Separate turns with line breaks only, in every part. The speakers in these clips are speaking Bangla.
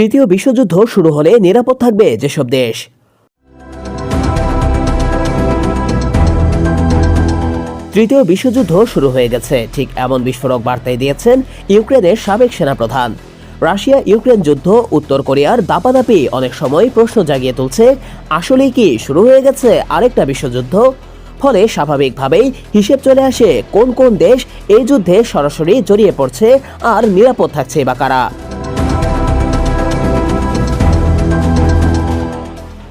তৃতীয় বিশ্বযুদ্ধ শুরু হলে নিরাপদ থাকবে যেসব দেশ। তৃতীয় বিশ্বযুদ্ধ শুরু হয়ে গেছে। ঠিক এমন বিস্ফোরক বার্তাই দিয়েছেন ইউক্রেনের সাবেক সেনাপ্রধান। রাশিয়া ইউক্রেন যুদ্ধ, উত্তর কোরিয়ার দাপাদাপি অনেক সময় প্রশ্ন জাগিয়ে তুলছে, আসলেই কি শুরু হয়ে গেছে আরেকটা বিশ্বযুদ্ধ? ফলে স্বাভাবিকভাবেই হিসেব চলে আসে কোন কোন দেশ এই যুদ্ধে সরাসরি জড়িয়ে পড়ছে আর নিরাপদ থাকছে বা কারা।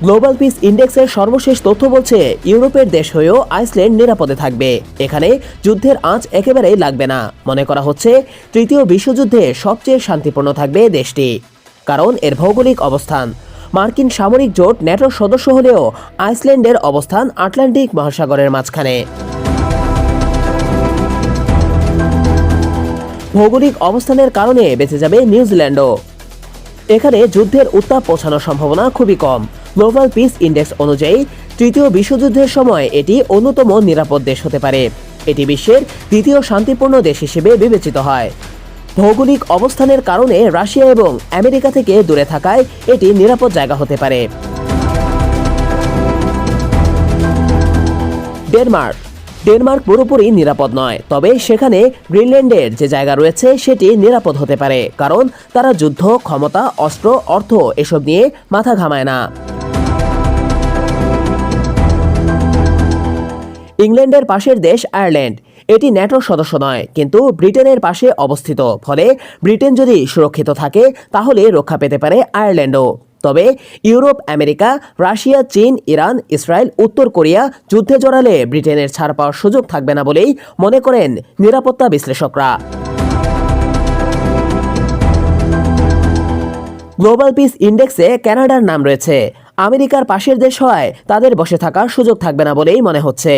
গ্লোবাল পিস ইন্ডেক্সের সর্বশেষ তথ্য বলছে, ইউরোপের দেশ হয়েও আইসল্যান্ড নিরাপদে থাকবে। এখানে যুদ্ধের আঁচ একেবারেই লাগবে না। মনে করা হচ্ছে, তৃতীয় বিশ্বযুদ্ধে সবচেয়ে শান্তিপূর্ণ থাকবে দেশটি, কারণ এর ভৌগোলিক অবস্থান। মার্কিন সামরিক জোট ন্যাটোর সদস্য হলেও আইসল্যান্ডের অবস্থান আটলান্টিক মহাসাগরের মাঝখানে। ভৌগোলিক অবস্থানের কারণে বেঁচে যাবে নিউজিল্যান্ডও। এখানে যুদ্ধের উত্তাপ পৌঁছানোর সম্ভাবনা খুবই কম। গ্লোবাল পিস ইন্ডেক্স অনুযায়ী তৃতীয় বিশ্বযুদ্ধের সময় এটি অন্যতম নিরাপদ দেশ হতে পারে। এটি বিশ্বের দ্বিতীয় শান্তিপূর্ণ দেশ হিসেবে বিবেচিত হয়। ভৌগোলিক অবস্থানের কারণে রাশিয়া এবং আমেরিকা থেকে দূরে থাকায় এটি নিরাপদ জায়গা হতে পারে। ডেনমার্ক। ডেনমার্ক পুরোপুরি নিরাপদ নয়, তবে সেখানে গ্রিনল্যান্ডের যে জায়গা রয়েছে সেটি নিরাপদ হতে পারে, কারণ তারা যুদ্ধ, ক্ষমতা, অস্ত্র, অর্থ এসব নিয়ে মাথা ঘামায় না। ইংল্যান্ডের পাশের দেশ আয়ারল্যান্ড। এটি ন্যাটোর সদস্য নয়, কিন্তু ব্রিটেনের পাশে অবস্থিত। ফলে ব্রিটেন যদি সুরক্ষিত থাকে, তাহলে রক্ষা পেতে পারে আয়ারল্যান্ডও। তবে ইউরোপ, আমেরিকা, রাশিয়া, চীন, ইরান, ইসরায়েল, উত্তর কোরিয়া যুদ্ধে জড়ালে ব্রিটেনের ছাড় পাওয়ার সুযোগ থাকবে না বলেই মনে করেন নিরাপত্তা বিশ্লেষকরা। গ্লোবাল পিস ইন্ডেক্সে কানাডার নাম রয়েছে। আমেরিকার পাশের দেশ হওয়ায় তাদের বসে থাকার সুযোগ থাকবে না বলেই মনে হচ্ছে।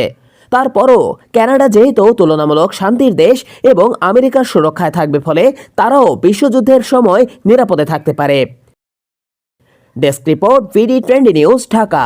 তারপরও ক্যানাডা যেহেতু তুলনামূলক শান্তির দেশ এবং আমেরিকার সুরক্ষায় থাকবে ফলে তারাও বিশ্বযুদ্ধের সময় নিরাপদে থাকতে পারে। ডেস্ক রিপোর্ট ভিডি টোয়েন্টি নিউজ, ঢাকা।